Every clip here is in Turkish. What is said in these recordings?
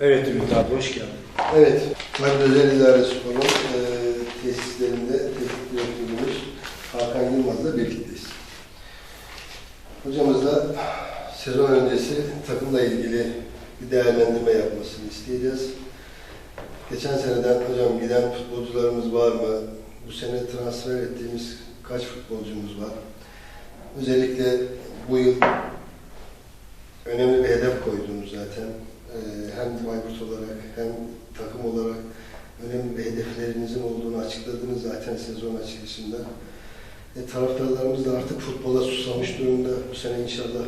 Evet Ümit abi hoş geldin. Evet, Madde Özel İdare Spor'un e, tesislerinde teknik direktörümüz Hakan Yılmaz'la birlikteyiz. Hocamızla sezon öncesi takımla ilgili bir değerlendirme yapmasını isteyeceğiz. Geçen seneden hocam giden futbolcularımız var mı? Bu sene transfer ettiğimiz kaç futbolcumuz var? Özellikle bu yıl önemli bir hedef koydunuz zaten. Ee, hem Bayburt olarak hem takım olarak önemli bir hedeflerinizin olduğunu açıkladınız zaten sezon açılışında. E, taraftarlarımız da artık futbola susamış durumda. Bu sene inşallah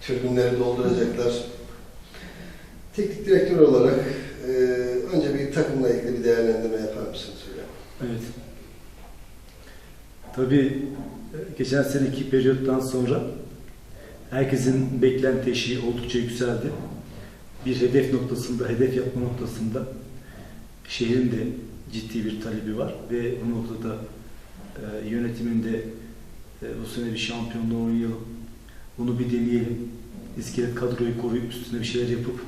tribünleri dolduracaklar. Teknik direktör olarak e, önce bir takımla ilgili bir değerlendirme yapar mısınız hocam? Evet. Tabii e, geçen seneki periyottan sonra herkesin beklenti eşiği oldukça yükseldi. Bir hedef noktasında, hedef yapma noktasında şehrin de ciddi bir talebi var ve bu noktada e, yönetimin de e, bu sene bir şampiyonluğu oynayalım, bunu bir deneyelim, iskelet kadroyu koruyup üstüne bir şeyler yapıp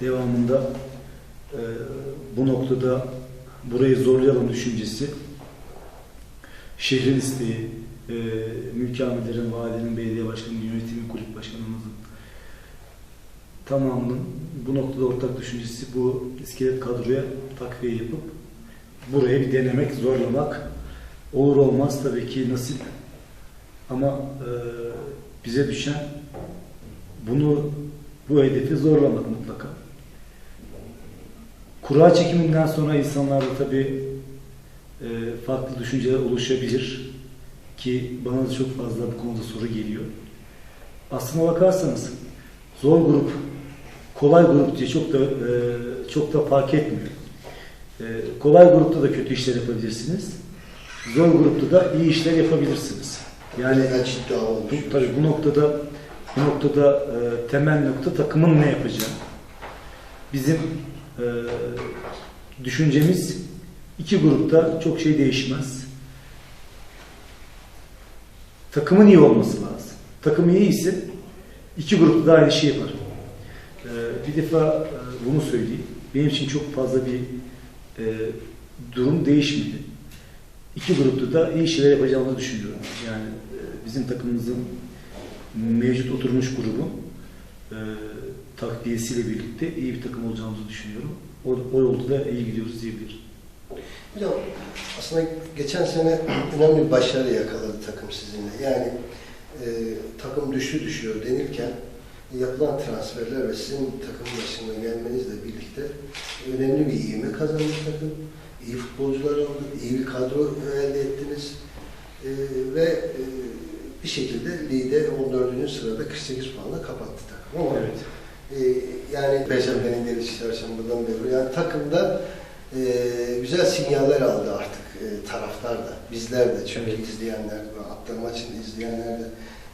devamında e, bu noktada burayı zorlayalım düşüncesi şehrin isteği, e, mülki amirlerin, valinin, belediye başkanının, yönetimin, kulüp başkanımızın tamamının bu noktada ortak düşüncesi bu iskelet kadroya takviye yapıp buraya bir denemek, zorlamak olur olmaz tabii ki nasip ama e, bize düşen bunu bu hedefi zorlamak mutlaka. Kura çekiminden sonra insanlarda tabii e, farklı düşünceler oluşabilir ki bana da çok fazla bu konuda soru geliyor. Aslına bakarsanız zor grup, kolay grup diye çok da e, çok da fark etmiyor. E, kolay grupta da kötü işler yapabilirsiniz. Zor grupta da iyi işler yapabilirsiniz. Yani bu, tabii bu noktada bu noktada e, temel nokta takımın ne yapacağı. Bizim e, düşüncemiz iki grupta çok şey değişmez. Takımın iyi olması lazım. Takım iyi ise iki grupta da aynı şey yapar. Bir defa e, bunu söyleyeyim. Benim için çok fazla bir e, durum değişmedi. İki grupta da iyi şeyler yapacağımızı düşünüyorum. Yani e, bizim takımımızın mevcut oturmuş grubun e, takviyesiyle birlikte iyi bir takım olacağımızı düşünüyorum. O, o yolda da iyi gidiyoruz diyebilirim. Hocam aslında geçen sene önemli bir başarı yakaladı takım sizinle. Yani e, takım düşü düşüyor denirken yapılan transferler ve sizin takım başına gelmenizle birlikte önemli bir ivme kazandı takım. İyi futbolcular aldı, iyi bir kadro elde ettiniz. E, ve e, bir şekilde ligde 14. sırada 48 puanla kapattı takım. Ama Evet. e, yani Perşembe'nin geliş çarşambadan beri yani takımda e, güzel sinyaller aldı artık e, taraftar da, bizler de çünkü Evet. izleyenler hatta maçını izleyenler de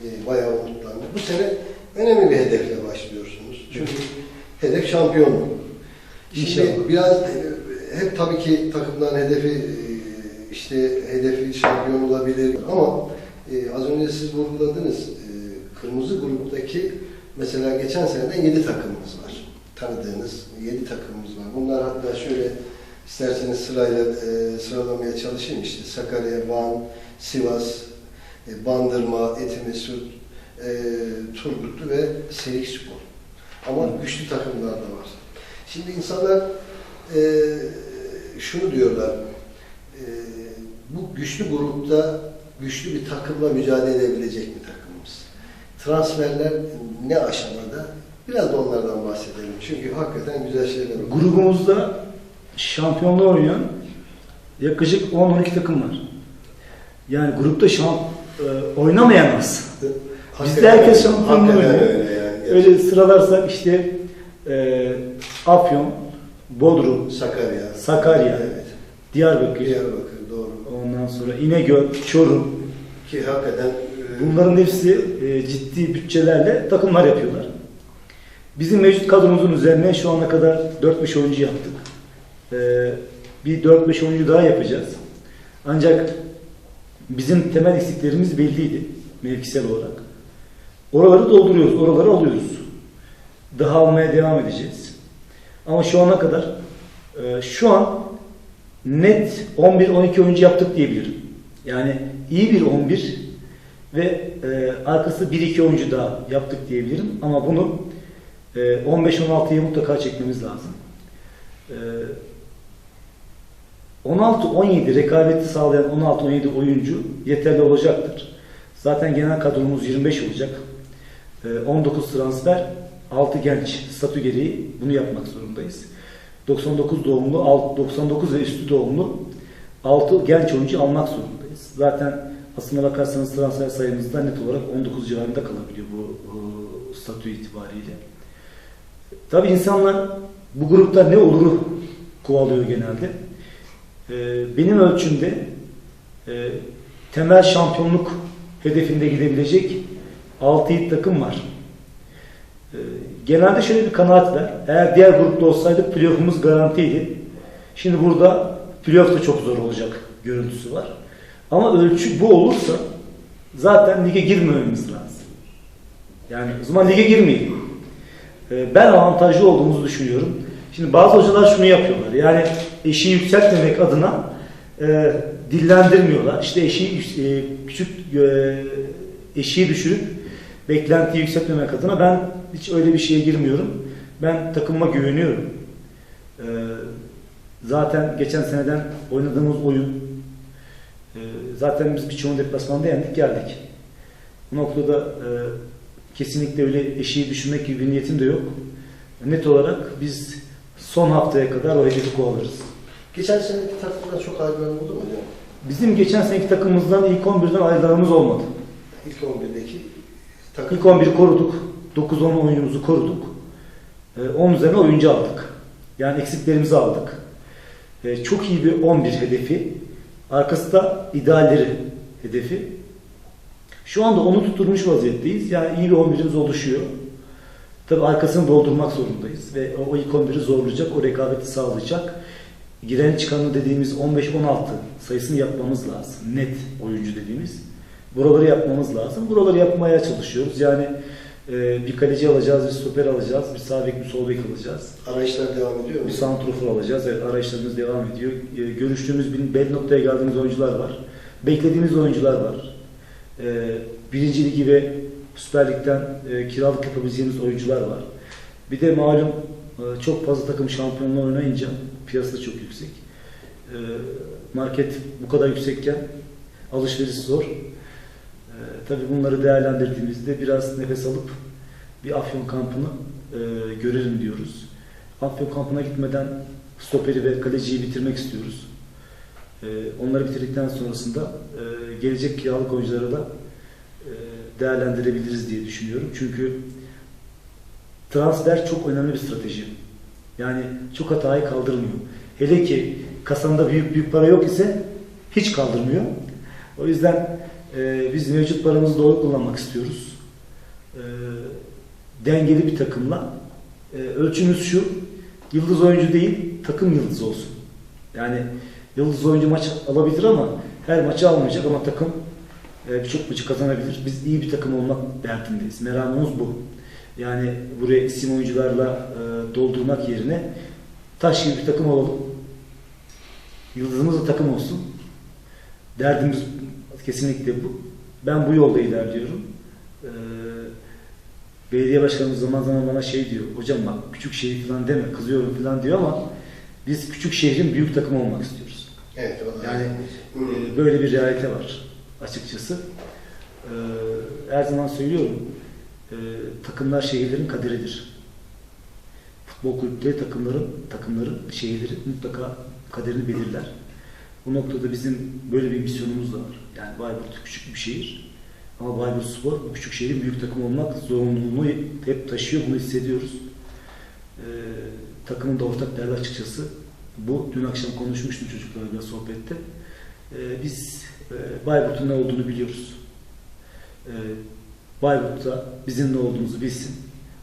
e, bayağı umutlandı. Bu sene önemli bir hedefle başlıyorsunuz. Çünkü hedef şampiyonluk. Şimdi biraz e, hep tabii ki takımların hedefi e, işte hedefi şampiyon olabilir ama e, az önce siz vurguladınız e, kırmızı gruptaki mesela geçen seneden 7 takımımız var. Tanıdığınız 7 takımımız var. Bunlar hatta şöyle isterseniz sırayla e, sıralamaya çalışayım işte Sakarya, Van, Sivas, e, Bandırma, Etimesut, e, Turgutlu ve Selikspor. Ama güçlü takımlar da var. Şimdi insanlar e, şunu diyorlar, e, bu güçlü grupta güçlü bir takımla mücadele edebilecek mi takımımız? Transferler ne aşamada? Biraz da onlardan bahsedelim. Çünkü hakikaten güzel şeyler var. Grubumuzda şampiyonluğu oynayan yaklaşık 10-12 takım var. Yani grupta şamp e, oynamayan az. Bizde herkes şampiyonluğu oynuyor. öyle yani. Öyle sıralarsak işte e, Afyon, Bodrum, Sakarya. Sakarya. Evet. Diyarbakır, Diyarbakır doğru. ondan sonra İnegöl, Çorum. Ki hakikaten e, Bunların hepsi e, ciddi bütçelerle takımlar yapıyorlar. Bizim mevcut kadromuzun üzerine şu ana kadar 4-5 oyuncu yaptık. E, bir 4-5 oyuncu daha yapacağız. Ancak bizim temel eksiklerimiz belliydi mevkisel olarak. Oraları dolduruyoruz, oraları alıyoruz. Daha almaya devam edeceğiz. Ama şu ana kadar e, şu an net 11-12 oyuncu yaptık diyebilirim. Yani iyi bir 11 ve e, arkası 1-2 oyuncu daha yaptık diyebilirim. Ama bunu e, 15-16'ya mutlaka çekmemiz lazım. E, 16-17 rekabeti sağlayan 16-17 oyuncu yeterli olacaktır. Zaten genel kadromuz 25 olacak. E, 19 transfer, 6 genç statü gereği bunu yapmak zorundayız. 99 doğumlu, alt- 99 ve üstü doğumlu 6 genç oyuncu almak zorundayız. Zaten aslına bakarsanız transfer sayımızda net olarak 19 civarında kalabiliyor bu statü itibariyle. Tabii insanlar bu grupta ne oluru kovalıyor genelde. E, benim ölçümde e, temel şampiyonluk hedefinde gidebilecek 6-7 takım var. E, genelde şöyle bir kanaat var. Eğer diğer grupta olsaydık playoff'umuz garantiydi. Şimdi burada playoff da çok zor olacak görüntüsü var. Ama ölçü bu olursa zaten lige girmememiz lazım. Yani o zaman lige girmeyelim. E, ben avantajlı olduğumuzu düşünüyorum. Şimdi bazı hocalar şunu yapıyorlar. Yani eşiği yükseltmemek adına e, dillendirmiyorlar. İşte eşiği e, küçük e, eşiği düşürüp beklentiyi yükseltmemek adına ben hiç öyle bir şeye girmiyorum. Ben takımıma güveniyorum. E, zaten geçen seneden oynadığımız oyun e, zaten biz birçoğunu deplasmanda yendik geldik. Bu noktada e, kesinlikle öyle eşiği düşürmek gibi bir niyetim de yok. Net olarak biz son haftaya kadar o hedefi kovalarız. Geçen seneki takımdan çok ayrılan oldu mu? Bizim geçen seneki takımımızdan ilk 11'den ayrılanımız olmadı. İlk 11'deki takım. İlk 11'i koruduk. 9-10 oyuncumuzu koruduk. Ee, 10 üzerine oyuncu aldık. Yani eksiklerimizi aldık. Ee, çok iyi bir 11 hedefi. Arkası da idealleri hedefi. Şu anda onu tutturmuş vaziyetteyiz. Yani iyi bir 11'imiz oluşuyor. Tabii arkasını doldurmak zorundayız. Ve o ilk 11'i zorlayacak, o rekabeti sağlayacak. Giren çıkanı dediğimiz 15-16 sayısını yapmamız lazım. Net oyuncu dediğimiz. Buraları yapmamız lazım. Buraları yapmaya çalışıyoruz. Yani e, bir kaleci alacağız, bir stoper alacağız, bir sağ bek, bir sol bek alacağız. Arayışlar devam ediyor mu? Bir santrofor alacağız. Evet, arayışlarımız devam ediyor. E, görüştüğümüz bir belli noktaya geldiğimiz oyuncular var. Beklediğimiz oyuncular var. E, birinci ligi ve Süper Lig'den e, kiralık yapabileceğimiz oyuncular var. Bir de malum e, çok fazla takım şampiyonluğu oynayınca piyasa da çok yüksek. E, market bu kadar yüksekken alışveriş zor. Tabii bunları değerlendirdiğimizde biraz nefes alıp bir Afyon kampını e, görelim diyoruz. Afyon kampına gitmeden stoperi ve kaleciyi bitirmek istiyoruz. E, onları bitirdikten sonrasında e, gelecek kiralık oyunculara da e, değerlendirebiliriz diye düşünüyorum. Çünkü transfer çok önemli bir strateji. Yani çok hatayı kaldırmıyor. Hele ki kasanda büyük büyük para yok ise hiç kaldırmıyor. O yüzden e, biz mevcut paramızı doğru kullanmak istiyoruz. E, dengeli bir takımla. E, ölçümüz şu, yıldız oyuncu değil, takım yıldız olsun. Yani yıldız oyuncu maç alabilir ama her maçı almayacak ama takım e, birçok maçı kazanabilir. Biz iyi bir takım olmak derdindeyiz. Meramımız bu. Yani buraya isim oyuncularla e, doldurmak yerine taş gibi bir takım olalım. Yıldızımız da takım olsun. Derdimiz kesinlikle bu. Ben bu yolda ilerliyorum. Ee, belediye başkanımız zaman zaman bana şey diyor. Hocam bak küçük şehir falan deme kızıyorum falan diyor ama biz küçük şehrin büyük takım olmak istiyoruz. Evet. Yani e, böyle bir realite var açıkçası. Ee, her zaman söylüyorum. e, takımlar şehirlerin kaderidir. Futbol kulüpleri takımların, takımların şehirleri mutlaka kaderini belirler. Bu noktada bizim böyle bir misyonumuz da var. Yani Bayburt küçük bir şehir. Ama Bayburt Spor bu küçük şehrin büyük takım olmak zorunluluğunu hep taşıyor. Bunu hissediyoruz. Ee, takımın da ortak derdi açıkçası. Bu dün akşam konuşmuştum çocuklarla sohbette. Ee, biz e, Bayburt'un ne olduğunu biliyoruz. Ee, Bayburt'ta bizim ne olduğumuzu bilsin.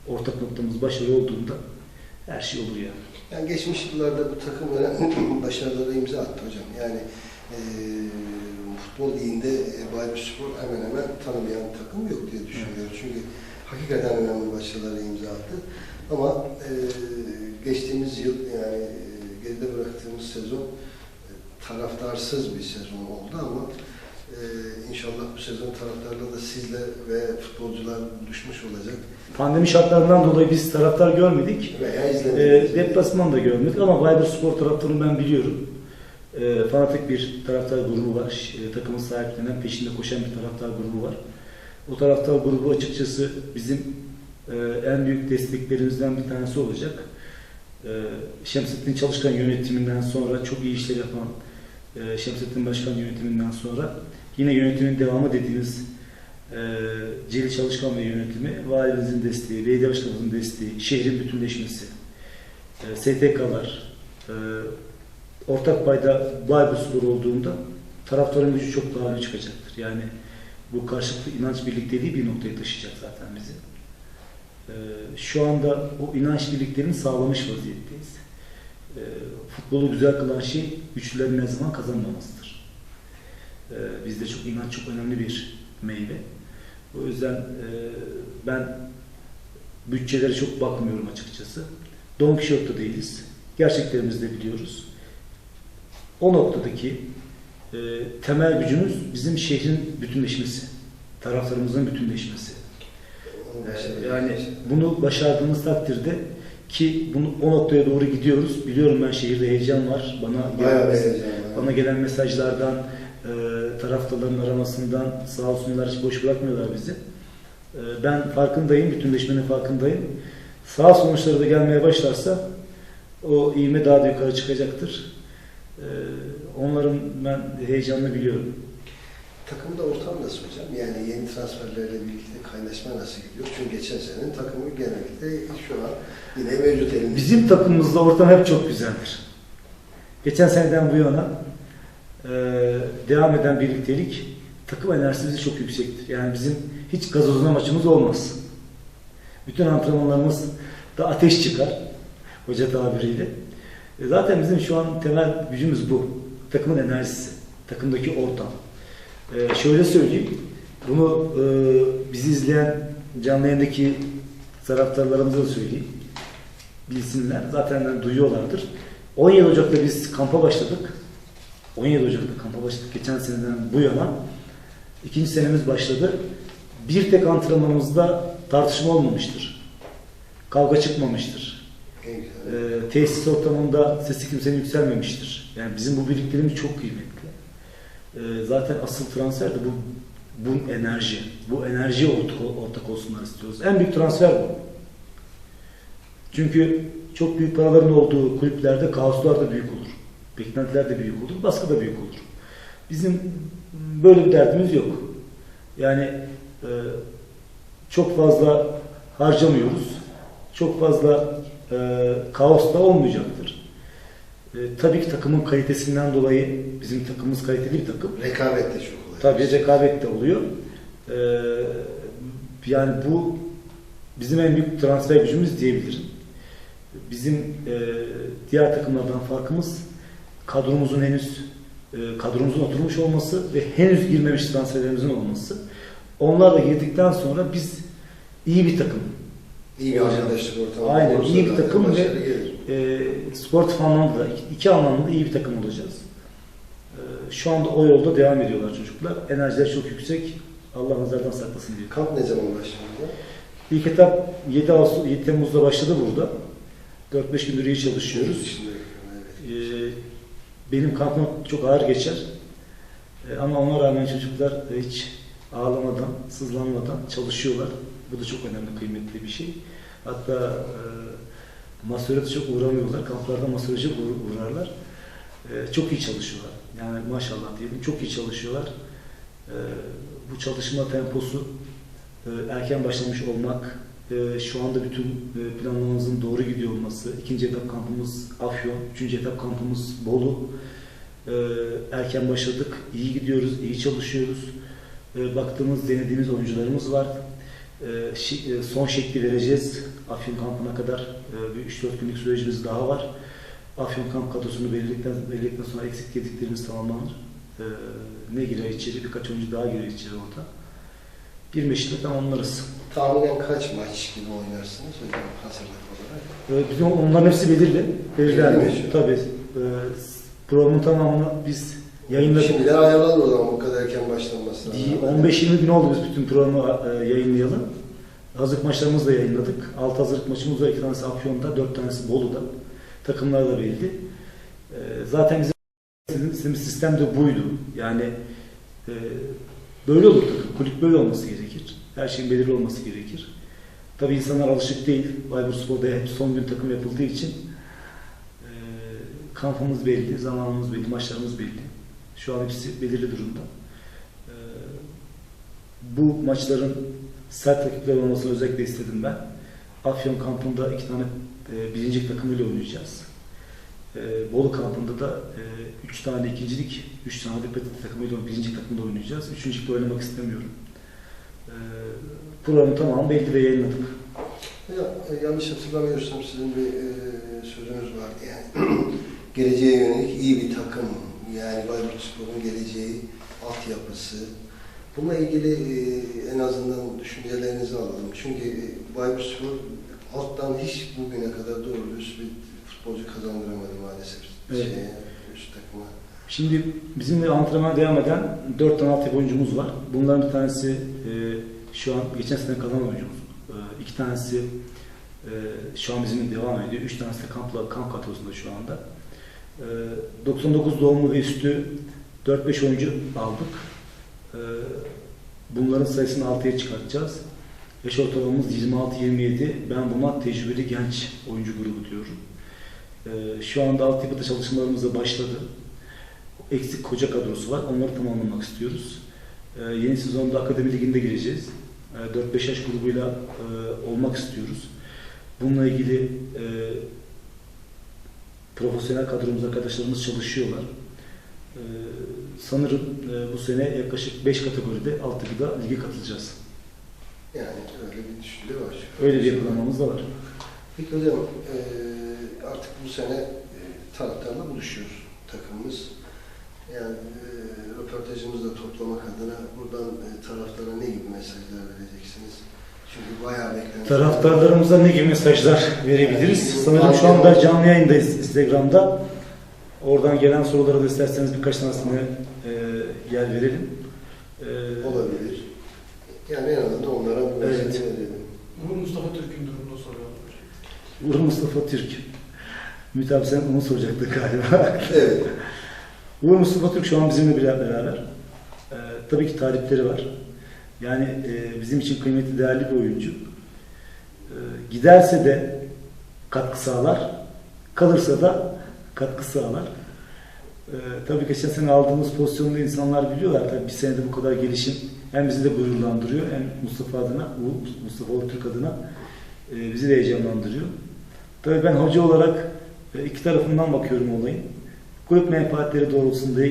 Ortak noktamız başarı olduğunda her şey olur yani. Yani geçmiş yıllarda bu takım önemli başarılara imza attı hocam. Yani e, futbol liginde e, Bayburt Spor hemen hemen tanımayan takım yok diye düşünüyorum. Çünkü hakikaten önemli başarılara imza attı. Ama e, geçtiğimiz yıl yani e, geride bıraktığımız sezon e, taraftarsız bir sezon oldu ama inşallah bu sezon taraftarla da sizle ve futbolcular buluşmuş olacak Pandemi şartlarından dolayı biz taraftar görmedik. veya E, izlemeyecek. deplasman da görmedik ama Viber Spor taraftarını ben biliyorum. E, fanatik bir taraftar grubu var. E, takımın sahiplenen, peşinde koşan bir taraftar grubu var. O taraftar grubu açıkçası bizim e, en büyük desteklerimizden bir tanesi olacak. E, Şemsettin Çalışkan yönetiminden sonra çok iyi işler yapan e, Şemsettin Başkan yönetiminden sonra yine yönetimin devamı dediğimiz e, Celil Çalışkan ve yönetimi, valimizin desteği, belediye başkanımızın desteği, şehrin bütünleşmesi, e, STK'lar, e, ortak payda Baybur Spor olduğunda taraftarın gücü çok daha öne çıkacaktır. Yani bu karşılıklı inanç birlikteliği bir noktaya taşıyacak zaten bizi. E, şu anda o inanç birliklerini sağlamış vaziyetteyiz. E, futbolu güzel kılan şey güçlülerin ne zaman kazanmamasıdır. E, bizde çok inanç çok önemli bir meyve. O yüzden e, ben bütçelere çok bakmıyorum açıkçası. Don Quixote'da değiliz. Gerçeklerimizi de biliyoruz. O noktadaki e, temel gücümüz bizim şehrin bütünleşmesi. Taraflarımızın bütünleşmesi. E, yani bunu başardığımız takdirde ki bunu o noktaya doğru gidiyoruz. Biliyorum ben şehirde heyecan var. Bana gelen, bana gelen mesajlardan, e, taraftarların aramasından sağ olsunlar hiç boş bırakmıyorlar bizi. E, ben farkındayım, bütünleşmenin farkındayım. Sağ sonuçları da gelmeye başlarsa o ivme daha da yukarı çıkacaktır. E, onların ben heyecanını biliyorum. Takımda ortam nasıl hocam? Yani yeni transferlerle birlikte kaynaşma nasıl gidiyor? Çünkü geçen senenin takımı genellikle şu an yine mevcut elimizde. Bizim takımımızda ortam hep çok güzeldir. Geçen seneden bu yana devam eden birliktelik takım enerjisi çok yüksektir. Yani bizim hiç gazozuna maçımız olmaz. Bütün antrenmanlarımız da ateş çıkar hoca tabiriyle. E, zaten bizim şu an temel gücümüz bu. Takımın enerjisi, takımdaki ortam. E, şöyle söyleyeyim, bunu e, bizi izleyen canlı yayındaki taraftarlarımıza da söyleyeyim bilsinler. Zaten duyuyorlardır. 17 Ocak'ta biz kampa başladık. 17 Ocak'ta kampa başladık. Geçen seneden bu yana. ikinci senemiz başladı. Bir tek antrenmanımızda tartışma olmamıştır. Kavga çıkmamıştır. Ee, tesis ortamında sesi kimsenin yükselmemiştir. Yani bizim bu birliklerimiz çok kıymetli. Ee, zaten asıl transfer de bu bu enerji. Bu enerji ortak, ortak olsunlar istiyoruz. En büyük transfer bu. Çünkü çok büyük paraların olduğu kulüplerde kaoslar da büyük olur. Beklentiler de büyük olur, baskı da büyük olur. Bizim böyle bir derdimiz yok. Yani e, çok fazla harcamıyoruz. Çok fazla e, kaos da olmayacaktır. E, tabii ki takımın kalitesinden dolayı bizim takımımız kaliteli bir takım. Rekabet de çok oluyor. Tabii rekabet de oluyor. Ee, yani bu bizim en büyük transfer gücümüz diyebilirim. Bizim e, diğer takımlardan farkımız kadromuzun henüz e, kadromuzun oturmuş olması ve henüz girmemiş transferlerimizin olması. Onlar da girdikten sonra biz iyi bir takım. İyi bir arkadaşlık ortamı. Aynen iyi bir takım ve e, sportif anlamda da iki, anlamda da iyi bir takım olacağız. E, şu anda o yolda devam ediyorlar çocuklar. Enerjiler çok yüksek. Allah nazardan saklasın diye. Kamp ne zaman başlıyor? İlk etap 7, Ağustos, 7 Temmuz'da başladı burada. 4-5 gündür iyi çalışıyoruz. Evet. Ee, benim kampım çok ağır geçer. Ee, ama ona rağmen çocuklar e, hiç ağlamadan, sızlanmadan çalışıyorlar. Bu da çok önemli, kıymetli bir şey. Hatta e, masöre de çok uğramıyorlar. Kamplarda masöre uğrarlar. E, çok iyi çalışıyorlar. Yani maşallah diyelim çok iyi çalışıyorlar. E, bu çalışma temposu e, erken başlamış olmak, e, şu anda bütün e, planlamamızın doğru gidiyor olması, ikinci etap kampımız Afyon, üçüncü etap kampımız Bolu. E, erken başladık, iyi gidiyoruz, iyi çalışıyoruz. E, baktığımız, denediğimiz oyuncularımız var. E, e, son şekli vereceğiz Afyon kampına kadar. E, bir 3-4 günlük sürecimiz daha var. Afyon kamp kadrosunu belirledikten, belirledikten sonra eksik gediklerimiz tamamlanır. E, ne girer içeri, birkaç oyuncu daha girer içeri orada. 25'te tamamlarız. Tahminen kaç maç gibi oynarsınız hocam hazırlık olarak? Ee, bizim onların hepsi belirli. Belirlendi. Belirli? Tabii. Ee, programın tamamını biz yayınladık. Şimdiden ayarlanır o zaman bu kadar erken başlanması. 15-20 gün oldu biz bütün programı e, yayınlayalı. Hazırlık maçlarımızı da yayınladık. 6 hazırlık maçımız var. 2 tanesi Afyon'da, 4 tanesi Bolu'da. Takımlar da belli. E, Zaten bizim istediğimiz sistem de buydu. Yani e, böyle olur takım. Kulüp böyle olması gerekir. Her şeyin belirli olması gerekir. Tabii insanlar alışık değil. Bayburtspor'da hep son gün takım yapıldığı için e, kampımız belli, zamanımız belli, maçlarımız belli. Şu an hepsi belirli durumda. Ee, bu maçların sert rakipler olmasını özellikle istedim ben. Afyon kampında iki tane e, birincilik takımıyla oynayacağız. E, Bolu kampında da e, üç tane ikincilik, üç tane de takımıyla birincilik takımda oynayacağız. Üçüncülükte oynamak istemiyorum. Programın tamamı belli ve yayınladık. Ya, e, yanlış hatırlamıyorsam sizin bir e, sözünüz vardı yani geleceğe yönelik iyi bir takım yani Bayburtspor'un geleceği, altyapısı. Bununla ilgili e, en azından düşüncelerinizi alalım. Çünkü e, Bayburtspor alttan hiç bugüne kadar doğru düz bir futbolcu kazandıramadı maalesef Evet. takıma. Şimdi bizimle antrenmana devam eden dört tane altyapı oyuncumuz var. Bunların bir tanesi e, şu an geçen sene kalan oyuncumuz. E, iki tanesi e, şu an bizimle devam ediyor. Üç tanesi de kampla, kamp kadrosunda şu anda. E, 99 doğumlu ve üstü 4-5 oyuncu aldık. E, bunların sayısını 6'ya çıkartacağız. Yaş ortalamamız 26-27. Ben buna tecrübeli genç oyuncu grubu diyorum. E, şu anda altyapıda çalışmalarımız da başladı eksik koca kadrosu var. Onları tamamlamak istiyoruz. Ee, yeni sezonda akademi liginde gireceğiz. Ee, 4-5 yaş grubuyla e, olmak istiyoruz. Bununla ilgili e, profesyonel kadromuz arkadaşlarımız çalışıyorlar. Ee, sanırım e, bu sene yaklaşık 5 kategoride altyapıda lige katılacağız. Yani öyle bir düşünce var. Öyle bir yapılanmamız da var. Peki hocam e, artık bu sene e, taraftarla buluşuyor takımımız. Yani e, röportajımızı da toplamak adına buradan e, taraftara ne gibi mesajlar vereceksiniz? Çünkü bayağı beklenti. Taraftarlarımıza ne gibi mesajlar verebiliriz? Sanırım şu anda canlı yayındayız Instagram'da. Oradan gelen sorulara da isterseniz birkaç tanesine e, yer verelim. E, olabilir. Yani en azından onlara bir mesaj Evet. verelim. Uğur Mustafa Türk'ün durumunu soruyorlar. Uğur Mustafa Türk. Ümit abi sen onu soracaktın galiba. Evet. Uğur Mustafa Türk şu an bizimle beraber. E, tabii ki talipleri var. Yani e, bizim için kıymetli, değerli bir oyuncu. E, giderse de katkı sağlar, kalırsa da katkı sağlar. E, tabii geçen sene aldığımız pozisyonda insanlar biliyorlar. Tabii bir senede bu kadar gelişim hem bizi de gururlandırıyor hem Mustafa adına, Uğur- Mustafa Türk adına e, bizi de heyecanlandırıyor. Tabii ben hoca olarak e, iki tarafından bakıyorum olayın. Grup menfaatleri doğrultusunda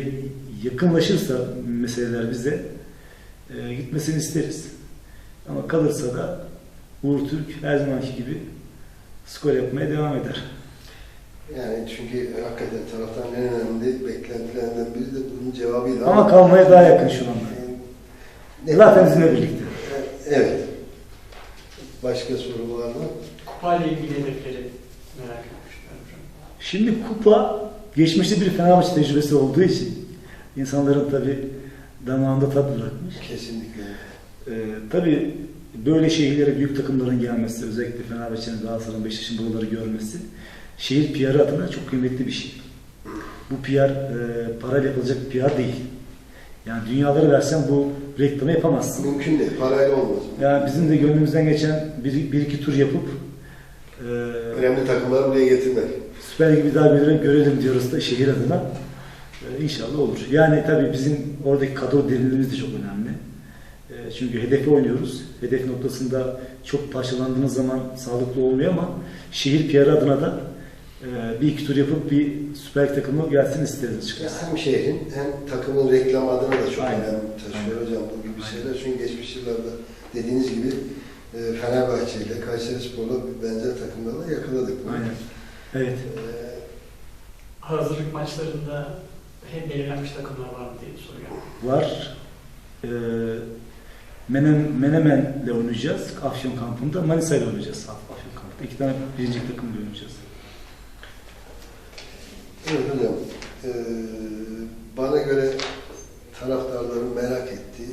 yakınlaşırsa meseleler bize e, gitmesini isteriz. Ama kalırsa da Uğur Türk her zamanki gibi skor yapmaya devam eder. Yani çünkü hakikaten taraftan en önemli beklentilerinden biri de bunun cevabıydı. Ama kalmaya daha yakın şu anda. Ne- Zaten bizimle birlikte. Evet. Başka soru var mı? Kupayla ilgili hedefleri merak etmişler hocam. Şimdi kupa geçmişte bir Fenerbahçe tecrübesi olduğu için insanların tabi damağında tat bırakmış. Kesinlikle. Ee, tabii böyle şehirlere büyük takımların gelmesi, özellikle Fenerbahçe'nin, Galatasaray'ın, Beşiktaş'ın buraları görmesi şehir PR adına çok kıymetli bir şey. Bu PR e, parayla yapılacak bir PR değil. Yani dünyaları versen bu reklamı yapamazsın. Mümkün değil. Parayla olmaz. Yani bizim de gönlümüzden geçen bir, bir iki tur yapıp e, Önemli takımları buraya getirmek. Süper Lig'i bir daha göre- görelim diyoruz da şehir adına. Ee, inşallah olur. Yani tabii bizim oradaki kadro derinliğimiz de çok önemli. Ee, çünkü hedefi oynuyoruz. Hedef noktasında çok parçalandığınız zaman sağlıklı olmuyor ama şehir PR adına da e, bir iki tur yapıp bir Süper Lig takımı gelsin isteriz açıkçası. hem şehrin hem takımın reklam adına da çok Aynen. önem taşıyor Aynen. hocam bu gibi Aynen. şeyler. Çünkü geçmiş yıllarda dediğiniz gibi e, Fenerbahçe ile Kayseri Spor'la benzer takımlarla yakaladık. bunu. Aynen. Evet. E, Hazırlık maçlarında hem belirlenmiş takımlar var mı diye soruyor. Var. Ee, Menem, Menemen'le oynayacağız. Afyon kampında. Manisa ile oynayacağız. Af- Afyon kampında. iki tane birinci takım oynayacağız. Evet hocam. Ee, bana göre taraftarların merak ettiği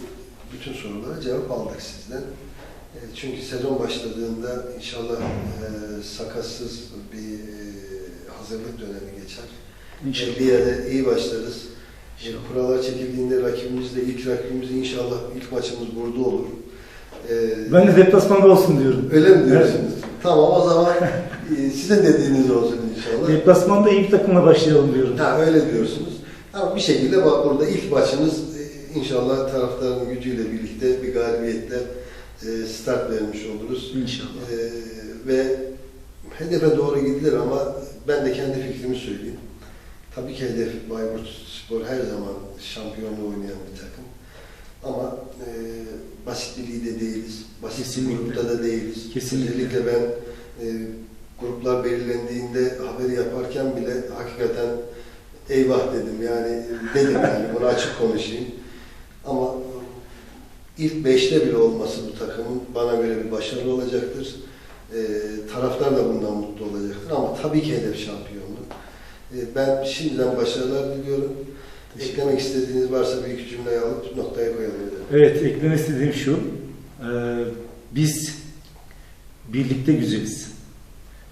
bütün sorulara cevap aldık sizden. Ee, çünkü sezon başladığında inşallah e, sakatsız bir hazırlık dönemi geçer. İnşallah. Bir yere iyi başlarız. E, İnşallah. Kurallar çekildiğinde rakibimiz de ilk rakibimiz inşallah ilk maçımız burada olur. Ee, Ben de deplasmanda olsun diyorum. Öyle mi diyorsunuz? Tamam o zaman e, sizin dediğiniz olsun inşallah. Deplasmanda bir takımla başlayalım diyorum. Ha öyle diyorsunuz. Ama bir şekilde bak burada ilk maçımız e, inşallah taraftarın gücüyle birlikte bir galibiyetle e, start vermiş oluruz. İnşallah. E, ve hedefe doğru gidilir ama ben de kendi fikrimi söyleyeyim. Tabii ki hedef Bayburt Spor her zaman şampiyonluğu oynayan bir takım. Ama e, basit bir ligde değiliz. Basit Kesinlikle. grupta da değiliz. Kesinlikle. Özellikle ben e, gruplar belirlendiğinde haberi yaparken bile hakikaten eyvah dedim yani dedim yani bunu açık konuşayım. Ama e, ilk beşte bile olması bu takımın bana göre bir başarı olacaktır. E, taraftar da bundan mutlu olacaktır ama tabii ki hedef şampiyonluk. E, ben şimdiden başarılar diliyorum. Eklemek istediğiniz varsa bir iki cümle alıp noktaya koyalım. Evet, eklemek istediğim şu. e, biz birlikte güzeliz.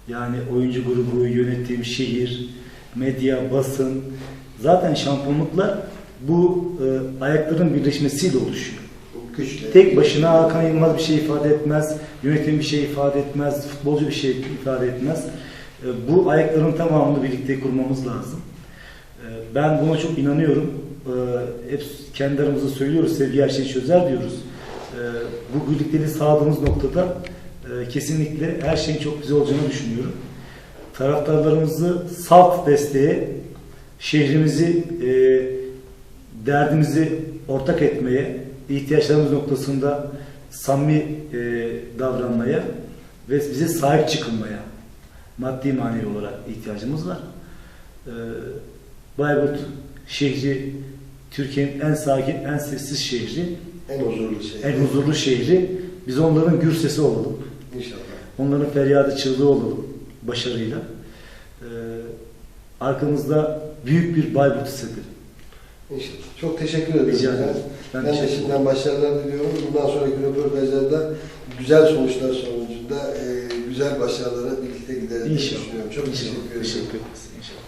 Yani oyuncu grubu, yönetim, şehir, medya, basın. Zaten şampiyonluklar bu e, ayakların birleşmesiyle oluşuyor. Güçle. Tek başına Hakan Yılmaz bir şey ifade etmez, yönetim bir şey ifade etmez, futbolcu bir şey ifade etmez. E, Bu ayakların tamamını birlikte kurmamız lazım. E, Ben buna çok inanıyorum. E, Hep kendi aramızda söylüyoruz, sevgi her şeyi çözer diyoruz. Bu birlikteliği sağladığımız noktada e, kesinlikle her şeyin çok güzel olacağını düşünüyorum. Taraftarlarımızı salt desteğe, şehrimizi, e, derdimizi ortak etmeye, ihtiyaçlarımız noktasında samimi e, davranmaya ve bize sahip çıkılmaya maddi manevi olarak ihtiyacımız var. E, Bayburt şehri Türkiye'nin en sakin, en sessiz şehri, En huzurlu şey. en huzurlu şehri. Biz onların gür sesi olalım. İnşallah. Onların feryadı çığlığı olalım başarıyla. E, arkamızda büyük bir Bayburt hissedelim. İnşallah. Çok teşekkür ederim. Rica ederim. Ben, Ben de şimdiden başarılar diliyorum. Bundan sonraki röportajlarda güzel sonuçlar sonucunda e, güzel başarılara birlikte gideriz İnşallah. Çok İnşallah. teşekkür ederim. Teşekkür ederiz. İnşallah.